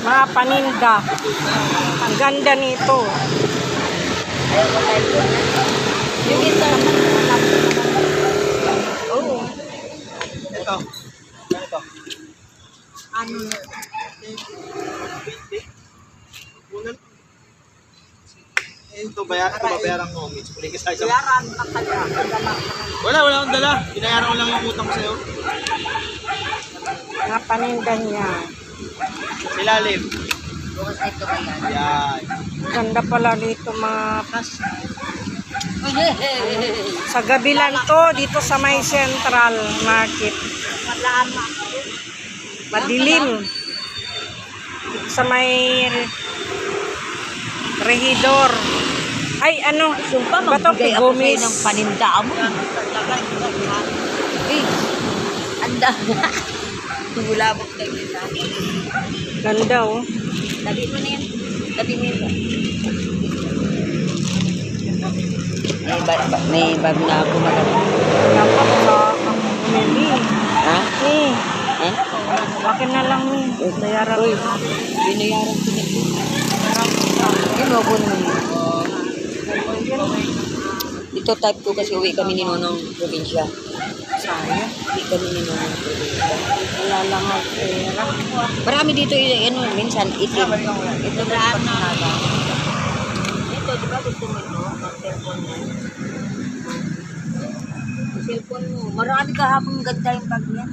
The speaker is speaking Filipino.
Mga paninda. Ang ganda nito. Yung ito Oo. Ito. Ito. ano, eh, ito bayaran, ito babayaran mo. Mitch, puli ka sa isang... yaran ka kaya. Wala, wala akong dala. Binayaran ko lang yung utang ko sa'yo. Mga paninda niya. Silalim. Bukas ito kaya. Yan. Ganda pala dito mga Uy, sa gabi lang to dito sa may Central Market. Madilim. Sa may Regidor. Ay, ano? Sumpa, magbigay ako sa'yo ng paninda mo. Eh, anda. Tumulabot kayo nila. Ganda oh. Tabi mo na yan. Tabi mo yan. May bag, may bag na ako maganda. Dapat sa kamili. Ha? Eh, Ha? akin na lang eh. Bayaran ko. binayaran ko na ito. Wag mo naman. Dito type ko kasi uwi kami ni Nonong probinsya. Sayang. Uwi kami ni Nonong probinsya. Wala lang ang pera. Marami dito yung ano, minsan itim. Ito na na. Ito, di ba gusto mo ito? Ang cellphone mo. Ang cellphone mo. Marami kahapon ganda yung bag niya.